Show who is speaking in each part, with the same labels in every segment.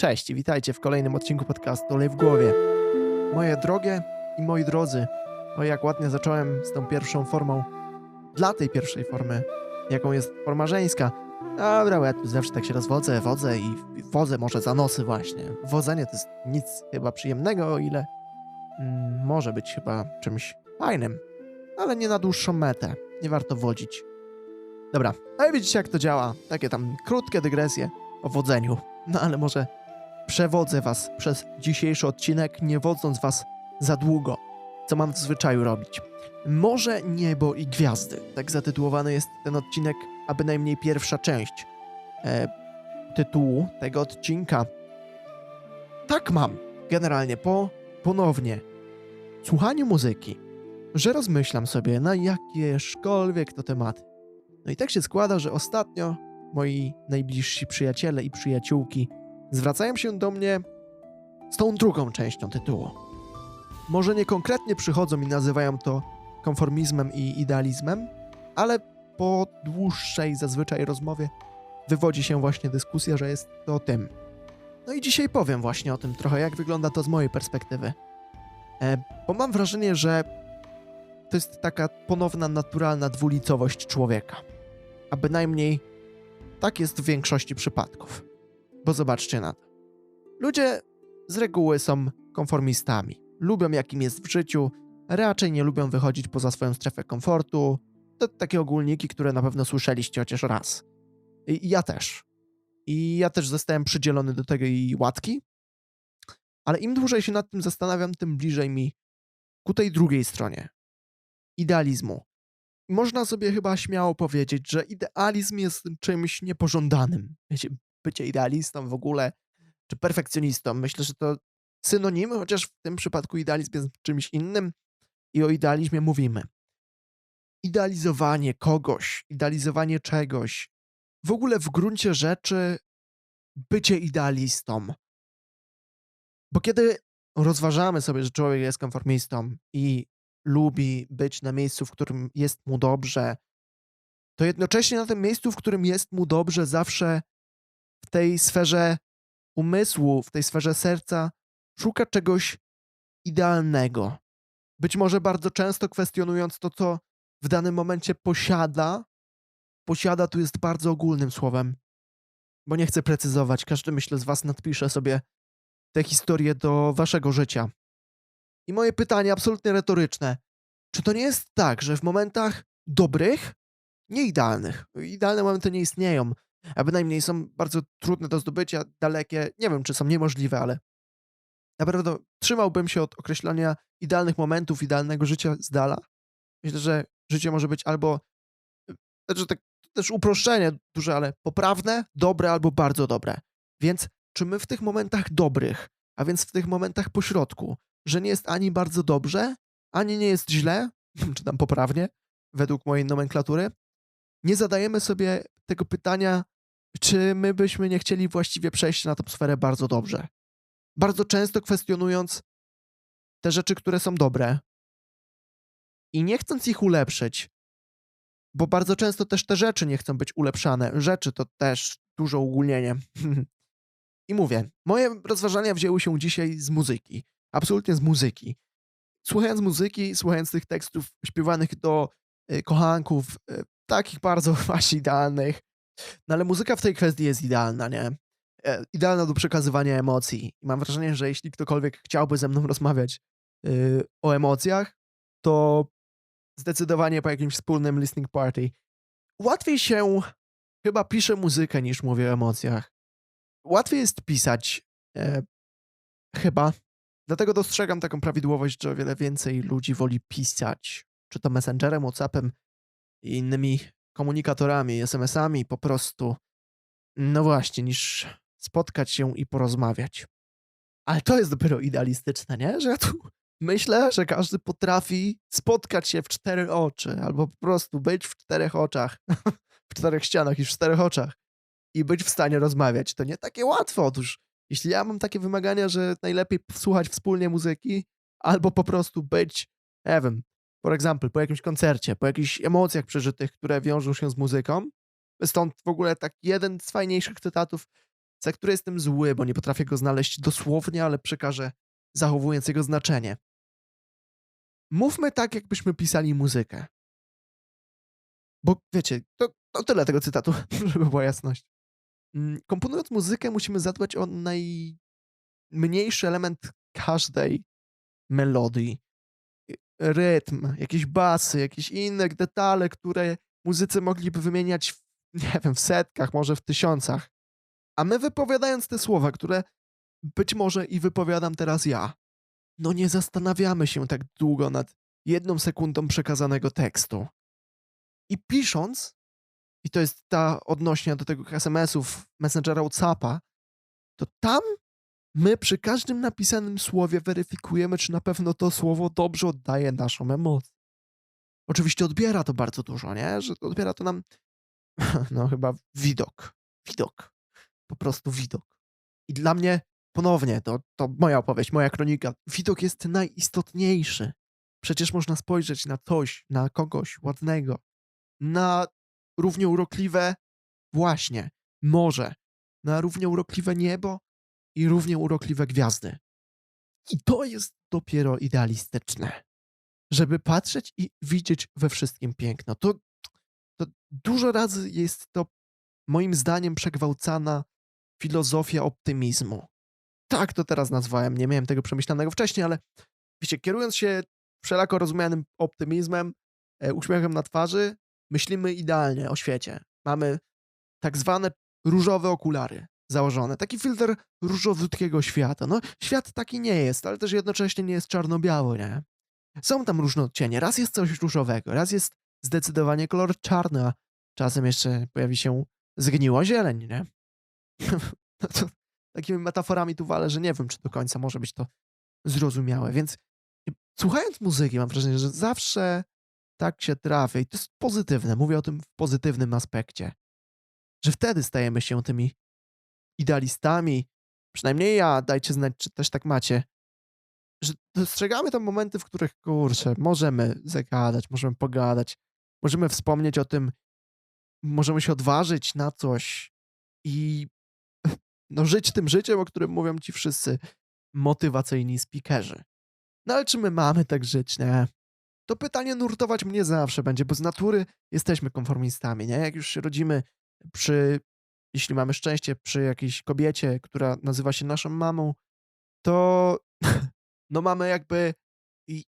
Speaker 1: Cześć i witajcie w kolejnym odcinku podcastu Olej w głowie. Moje drogie i moi drodzy, o jak ładnie zacząłem z tą pierwszą formą, dla tej pierwszej formy, jaką jest forma żeńska. Dobra, bo ja tu zawsze tak się rozwodzę, wodzę i wodzę może za nosy właśnie. Wodzenie to jest nic chyba przyjemnego, o ile mm, może być chyba czymś fajnym, ale nie na dłuższą metę. Nie warto wodzić. Dobra, ale widzicie jak to działa. Takie tam krótkie dygresje o wodzeniu. No ale może przewodzę was przez dzisiejszy odcinek, nie wodząc was za długo, co mam w zwyczaju robić. Może niebo i gwiazdy. Tak zatytułowany jest ten odcinek, a bynajmniej pierwsza część e, tytułu tego odcinka. Tak mam, generalnie po ponownie słuchaniu muzyki, że rozmyślam sobie na jakieżkolwiek to tematy. No i tak się składa, że ostatnio moi najbliżsi przyjaciele i przyjaciółki zwracają się do mnie z tą drugą częścią tytułu. Może nie konkretnie przychodzą i nazywają to konformizmem i idealizmem, ale po dłuższej zazwyczaj rozmowie wywodzi się właśnie dyskusja, że jest to tym. No i dzisiaj powiem właśnie o tym trochę, jak wygląda to z mojej perspektywy. E, bo mam wrażenie, że to jest taka ponowna naturalna dwulicowość człowieka. A bynajmniej tak jest w większości przypadków. Bo zobaczcie na to. Ludzie z reguły są konformistami. Lubią jakim jest w życiu, raczej nie lubią wychodzić poza swoją strefę komfortu. To takie ogólniki, które na pewno słyszeliście chociaż raz. I ja też. I ja też zostałem przydzielony do i łatki. Ale im dłużej się nad tym zastanawiam, tym bliżej mi ku tej drugiej stronie idealizmu. Można sobie chyba śmiało powiedzieć, że idealizm jest czymś niepożądanym. Wiecie, bycie idealistą w ogóle, czy perfekcjonistą. Myślę, że to synonimy, chociaż w tym przypadku idealizm jest czymś innym i o idealizmie mówimy. Idealizowanie kogoś, idealizowanie czegoś, w ogóle w gruncie rzeczy bycie idealistą. Bo kiedy rozważamy sobie, że człowiek jest konformistą i lubi być na miejscu, w którym jest mu dobrze, to jednocześnie na tym miejscu, w którym jest mu dobrze, zawsze w tej sferze umysłu, w tej sferze serca, szuka czegoś idealnego. Być może bardzo często kwestionując to, co w danym momencie posiada. Posiada tu jest bardzo ogólnym słowem, bo nie chcę precyzować. Każdy, myślę, z Was nadpisze sobie tę historię do Waszego życia. I moje pytanie, absolutnie retoryczne. Czy to nie jest tak, że w momentach dobrych, nie idealnych, idealne momenty nie istnieją, a bynajmniej są bardzo trudne do zdobycia, dalekie, nie wiem, czy są niemożliwe, ale naprawdę trzymałbym się od określenia idealnych momentów, idealnego życia z dala. Myślę, że życie może być albo, znaczy tak też uproszczenie duże, ale poprawne, dobre albo bardzo dobre. Więc czy my w tych momentach dobrych, a więc w tych momentach pośrodku, że nie jest ani bardzo dobrze, ani nie jest źle, czy tam poprawnie, według mojej nomenklatury, nie zadajemy sobie tego pytania, czy my byśmy nie chcieli właściwie przejść na tę sferę bardzo dobrze. Bardzo często kwestionując te rzeczy, które są dobre i nie chcąc ich ulepszyć, bo bardzo często też te rzeczy nie chcą być ulepszane. Rzeczy to też duże uogólnienie. I mówię, moje rozważania wzięły się dzisiaj z muzyki. Absolutnie z muzyki. Słuchając muzyki, słuchając tych tekstów śpiewanych do y, kochanków, y, takich bardzo właśnie idealnych, no ale muzyka w tej kwestii jest idealna, nie? E, idealna do przekazywania emocji. I mam wrażenie, że jeśli ktokolwiek chciałby ze mną rozmawiać y, o emocjach, to zdecydowanie po jakimś wspólnym listening party. Łatwiej się chyba pisze muzykę niż mówię o emocjach. Łatwiej jest pisać, e, chyba. Dlatego dostrzegam taką prawidłowość, że o wiele więcej ludzi woli pisać, czy to Messengerem, Whatsappem i innymi komunikatorami, SMS-ami, po prostu. No właśnie, niż spotkać się i porozmawiać. Ale to jest dopiero idealistyczne, nie? Że ja tu myślę, że każdy potrafi spotkać się w cztery oczy, albo po prostu być w czterech oczach, w czterech ścianach i w czterech oczach i być w stanie rozmawiać. To nie takie łatwe. Otóż, jeśli ja mam takie wymagania, że najlepiej słuchać wspólnie muzyki, albo po prostu być, nie wiem, for example, po jakimś koncercie, po jakichś emocjach przeżytych, które wiążą się z muzyką. Stąd w ogóle tak jeden z fajniejszych cytatów za który jestem zły, bo nie potrafię go znaleźć dosłownie, ale przekażę zachowując jego znaczenie. Mówmy tak, jakbyśmy pisali muzykę. Bo wiecie, to, to tyle tego cytatu, żeby była jasność. Mm, Komponując muzykę, musimy zadbać o najmniejszy element każdej melodii. Rytm, jakieś basy, jakieś inne detale, które muzycy mogliby wymieniać, w, nie wiem, w setkach, może w tysiącach. A my wypowiadając te słowa, które być może i wypowiadam teraz ja, no nie zastanawiamy się tak długo nad jedną sekundą przekazanego tekstu. I pisząc, i to jest ta odnośnia do tego SMS-ów Messengera Whatsappa, to tam my przy każdym napisanym słowie weryfikujemy, czy na pewno to słowo dobrze oddaje naszą emocję. Oczywiście odbiera to bardzo dużo, nie? Że odbiera to nam, no chyba widok. Widok. Po prostu widok. I dla mnie, ponownie, to, to moja opowieść, moja kronika, widok jest najistotniejszy. Przecież można spojrzeć na coś, na kogoś ładnego, na równie urokliwe, właśnie, morze, na równie urokliwe niebo i równie urokliwe gwiazdy. I to jest dopiero idealistyczne. Żeby patrzeć i widzieć we wszystkim piękno. To, to dużo razy jest to, moim zdaniem, przegwałcana filozofia optymizmu. Tak to teraz nazwałem, nie miałem tego przemyślanego wcześniej, ale wiecie, kierując się wszelako rozumianym optymizmem, e, uśmiechem na twarzy, myślimy idealnie o świecie. Mamy tak zwane różowe okulary założone. Taki filtr różowutkiego świata. No, świat taki nie jest, ale też jednocześnie nie jest czarno-biały, nie? Są tam różne odcienie. Raz jest coś różowego, raz jest zdecydowanie kolor czarny, a czasem jeszcze pojawi się zgniło zieleń, nie? No to takimi metaforami tu walę, że nie wiem, czy do końca może być to zrozumiałe. Więc słuchając muzyki, mam wrażenie, że zawsze tak się trafia i to jest pozytywne. Mówię o tym w pozytywnym aspekcie. Że wtedy stajemy się tymi idealistami. Przynajmniej ja, dajcie znać, czy też tak macie. Że dostrzegamy tam momenty, w których, kurczę, możemy zagadać, możemy pogadać, możemy wspomnieć o tym, możemy się odważyć na coś i no, żyć tym życiem, o którym mówią ci wszyscy motywacyjni speakerzy. No ale czy my mamy tak żyć, nie? To pytanie nurtować mnie zawsze będzie, bo z natury jesteśmy konformistami, nie? Jak już się rodzimy przy, jeśli mamy szczęście, przy jakiejś kobiecie, która nazywa się naszą mamą, to no mamy jakby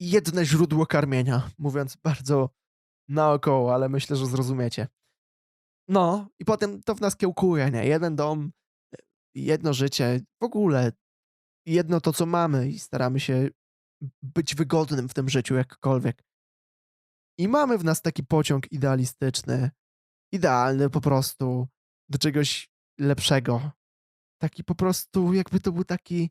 Speaker 1: jedne źródło karmienia, mówiąc bardzo naokoło, ale myślę, że zrozumiecie. No i potem to w nas kiełkuje, nie? Jeden dom, jedno życie, w ogóle jedno to, co mamy i staramy się być wygodnym w tym życiu jakkolwiek. I mamy w nas taki pociąg idealistyczny, idealny po prostu do czegoś lepszego. Taki po prostu, jakby to był taki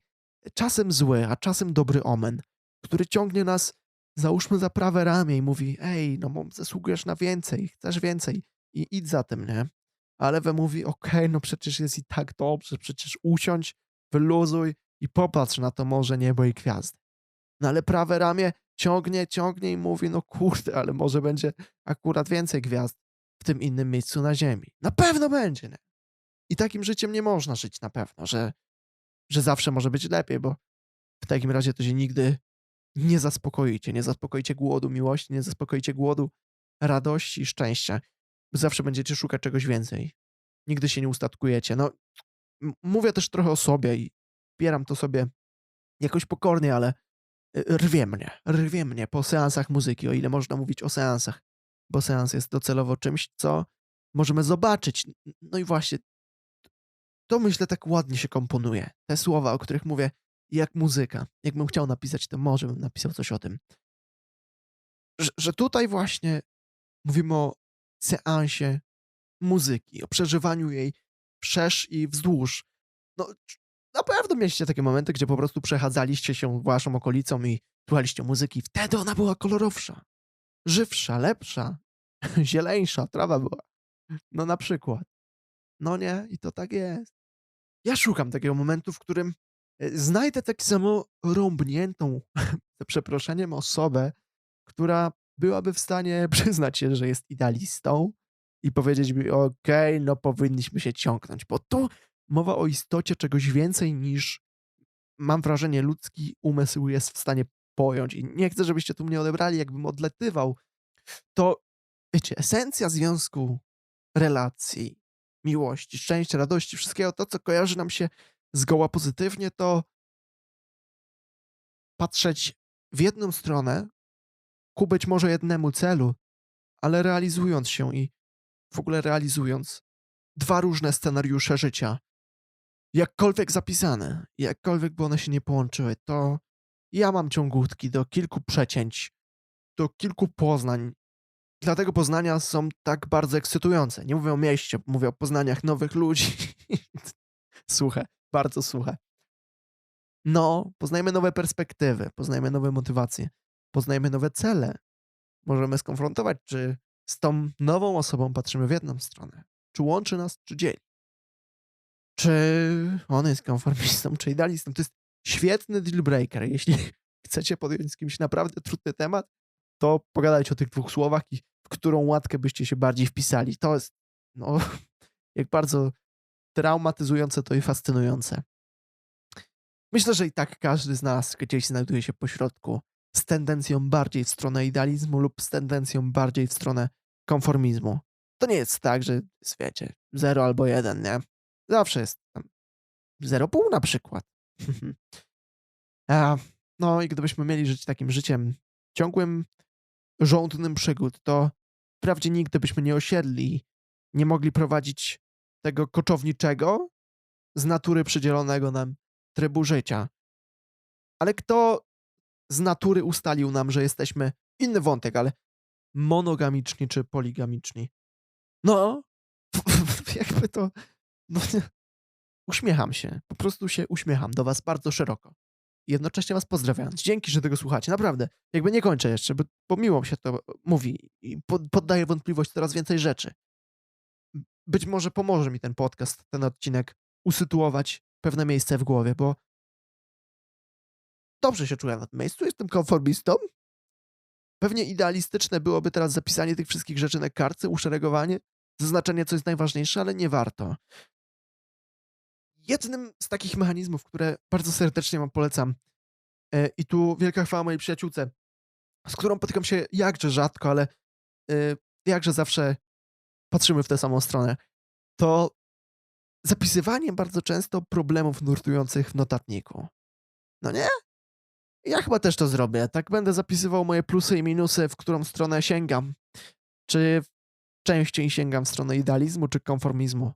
Speaker 1: czasem zły, a czasem dobry omen, który ciągnie nas, załóżmy za prawe ramię i mówi: Ej, no zasługujesz na więcej, chcesz więcej i idź za tym, nie? A lewe mówi: Okej, no przecież jest i tak dobrze, przecież usiądź, wyluzuj i popatrz na to morze, niebo i gwiazdy. No ale prawe ramię ciągnie, ciągnie i mówi, no kurde, ale może będzie akurat więcej gwiazd w tym innym miejscu na Ziemi. Na pewno będzie, nie? I takim życiem nie można żyć na pewno, że, że zawsze może być lepiej, bo w takim razie to się nigdy nie zaspokoicie. Nie zaspokoicie głodu miłości, nie zaspokoicie głodu radości i szczęścia. Zawsze będziecie szukać czegoś więcej. Nigdy się nie ustatkujecie. No, mówię też trochę o sobie i bieram to sobie jakoś pokornie, ale y, rwie mnie, rwie mnie po seansach muzyki, o ile można mówić o seansach, bo seans jest docelowo czymś, co możemy zobaczyć. No i właśnie, to myślę tak ładnie się komponuje. Te słowa, o których mówię, jak muzyka. Jakbym chciał napisać, to może bym napisał coś o tym. Że, że tutaj właśnie mówimy o seansie muzyki, o przeżywaniu jej wszerz i wzdłuż. No, na pewno mieliście takie momenty, gdzie po prostu przechadzaliście się waszą okolicą i słuchaliście muzyki. Wtedy ona była kolorowsza, żywsza, lepsza, zieleńsza, trawa była. No na przykład. No nie, i to tak jest. Ja szukam takiego momentu, w którym e, znajdę tak samo rąbniętą, przeproszeniem, osobę, która byłaby w stanie przyznać się, że jest idealistą i powiedzieć mi, okej, no powinniśmy się ciągnąć, bo tu mowa o istocie czegoś więcej niż mam wrażenie ludzki umysł jest w stanie pojąć. I nie chcę, żebyście tu mnie odebrali, jakbym odletywał. To, wiecie, esencja związku, relacji, miłości, szczęścia, radości, wszystkiego to, co kojarzy nam się zgoła pozytywnie, to patrzeć w jedną stronę ku być może jednemu celu, ale realizując się i w ogóle realizując dwa różne scenariusze życia, jakkolwiek zapisane, jakkolwiek by one się nie połączyły, to ja mam ciągutki do kilku przecięć, do kilku poznań. Dlatego poznania są tak bardzo ekscytujące. Nie mówię o mieście, mówię o poznaniach nowych ludzi. suche, bardzo suche. No, poznajmy nowe perspektywy, poznajmy nowe motywacje, poznajmy nowe cele. Możemy skonfrontować, czy z tą nową osobą patrzymy w jedną stronę. Czy łączy nas, czy dzieli. Czy on jest konformistą, czy idealistą. To jest świetny deal breaker. Jeśli chcecie podjąć z kimś naprawdę trudny temat, to pogadajcie o tych dwóch słowach i w którą łatkę byście się bardziej wpisali. To jest, no, jak bardzo traumatyzujące to i fascynujące. Myślę, że i tak każdy z nas gdzieś znajduje się pośrodku z tendencją bardziej w stronę idealizmu lub z tendencją bardziej w stronę konformizmu. To nie jest tak, że wiecie, zero albo jeden, nie? Zawsze jest tam 0,5 na przykład. A, no i gdybyśmy mieli żyć takim życiem ciągłym, żądnym przygód, to wprawdzie nigdy byśmy nie osiedli, nie mogli prowadzić tego koczowniczego, z natury przydzielonego nam trybu życia. Ale kto z natury ustalił nam, że jesteśmy inny wątek, ale monogamiczni czy poligamiczni? No, jakby to. No. Uśmiecham się. Po prostu się uśmiecham do Was bardzo szeroko. Jednocześnie Was pozdrawiając. Dzięki, że tego słuchacie. Naprawdę. Jakby nie kończę jeszcze, bo, bo miło mi się to mówi i pod, poddaje wątpliwość coraz więcej rzeczy. Być może pomoże mi ten podcast, ten odcinek usytuować pewne miejsce w głowie, bo dobrze się czuję na tym miejscu, jestem konformistą. Pewnie idealistyczne byłoby teraz zapisanie tych wszystkich rzeczy na kartce, uszeregowanie, zaznaczenie, co jest najważniejsze, ale nie warto. Jednym z takich mechanizmów, które bardzo serdecznie Wam polecam, e, i tu wielka chwała mojej przyjaciółce, z którą potykam się jakże rzadko, ale e, jakże zawsze patrzymy w tę samą stronę, to zapisywanie bardzo często problemów nurtujących w notatniku. No nie? Ja chyba też to zrobię. Tak będę zapisywał moje plusy i minusy, w którą stronę sięgam. Czy częściej sięgam w stronę idealizmu czy konformizmu.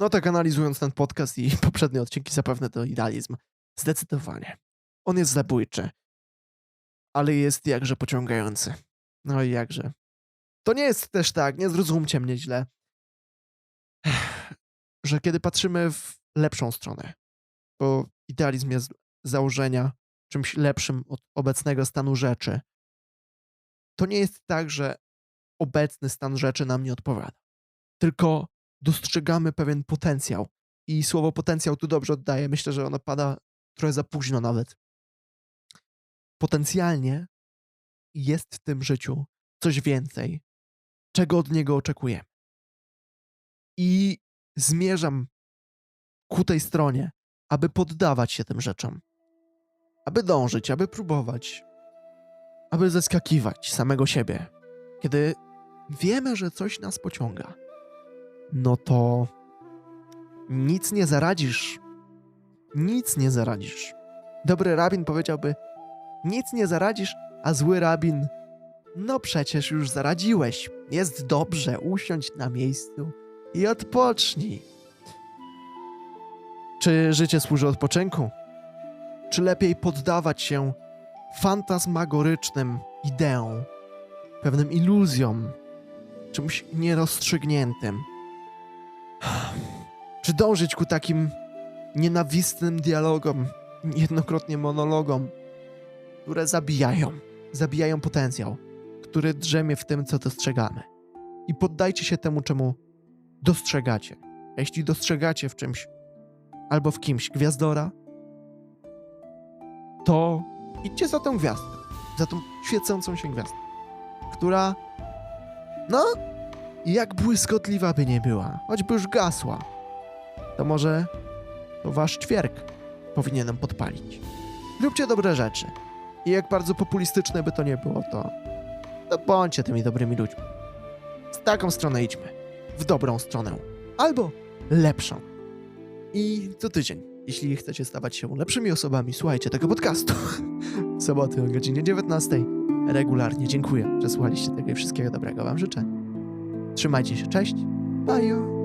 Speaker 1: No tak analizując ten podcast i poprzednie odcinki, zapewne to idealizm. Zdecydowanie. On jest zabójczy. Ale jest jakże pociągający. No i jakże. To nie jest też tak, nie zrozumcie mnie źle, że kiedy patrzymy w lepszą stronę, bo idealizm jest założenia czymś lepszym od obecnego stanu rzeczy, to nie jest tak, że obecny stan rzeczy nam nie odpowiada. Tylko dostrzegamy pewien potencjał. I słowo potencjał tu dobrze oddaję. Myślę, że ono pada trochę za późno nawet. Potencjalnie jest w tym życiu coś więcej, czego od niego oczekujemy. I zmierzam ku tej stronie, aby poddawać się tym rzeczom, aby dążyć, aby próbować, aby zeskakiwać samego siebie. Kiedy wiemy, że coś nas pociąga, no to nic nie zaradzisz. Nic nie zaradzisz. Dobry rabin powiedziałby: Nic nie zaradzisz, a zły rabin. No przecież już zaradziłeś. Jest dobrze, usiądź na miejscu i odpocznij. Czy życie służy odpoczynku? Czy lepiej poddawać się fantasmagorycznym ideom, pewnym iluzjom, czymś nierozstrzygniętym? Czy dążyć ku takim nienawistnym dialogom, jednokrotnie monologom, które zabijają, zabijają potencjał, który drzemie w tym, co dostrzegamy? I poddajcie się temu, czemu dostrzegacie. Jeśli dostrzegacie w czymś albo w kimś gwiazdora, to idźcie za tą gwiazdę, za tą świecącą się gwiazdę, która, no, jak błyskotliwa by nie była, choćby już gasła, to może to wasz ćwierk powinienem podpalić. Róbcie dobre rzeczy. I jak bardzo populistyczne by to nie było, to, to bądźcie tymi dobrymi ludźmi. W taką stronę idźmy. W dobrą stronę. Albo lepszą. I co tydzień, jeśli chcecie stawać się lepszymi osobami, słuchajcie tego podcastu. W soboty o godzinie 19. Regularnie dziękuję, że słuchaliście tego i wszystkiego dobrego wam życzę. Trzymajcie się, cześć. Bye.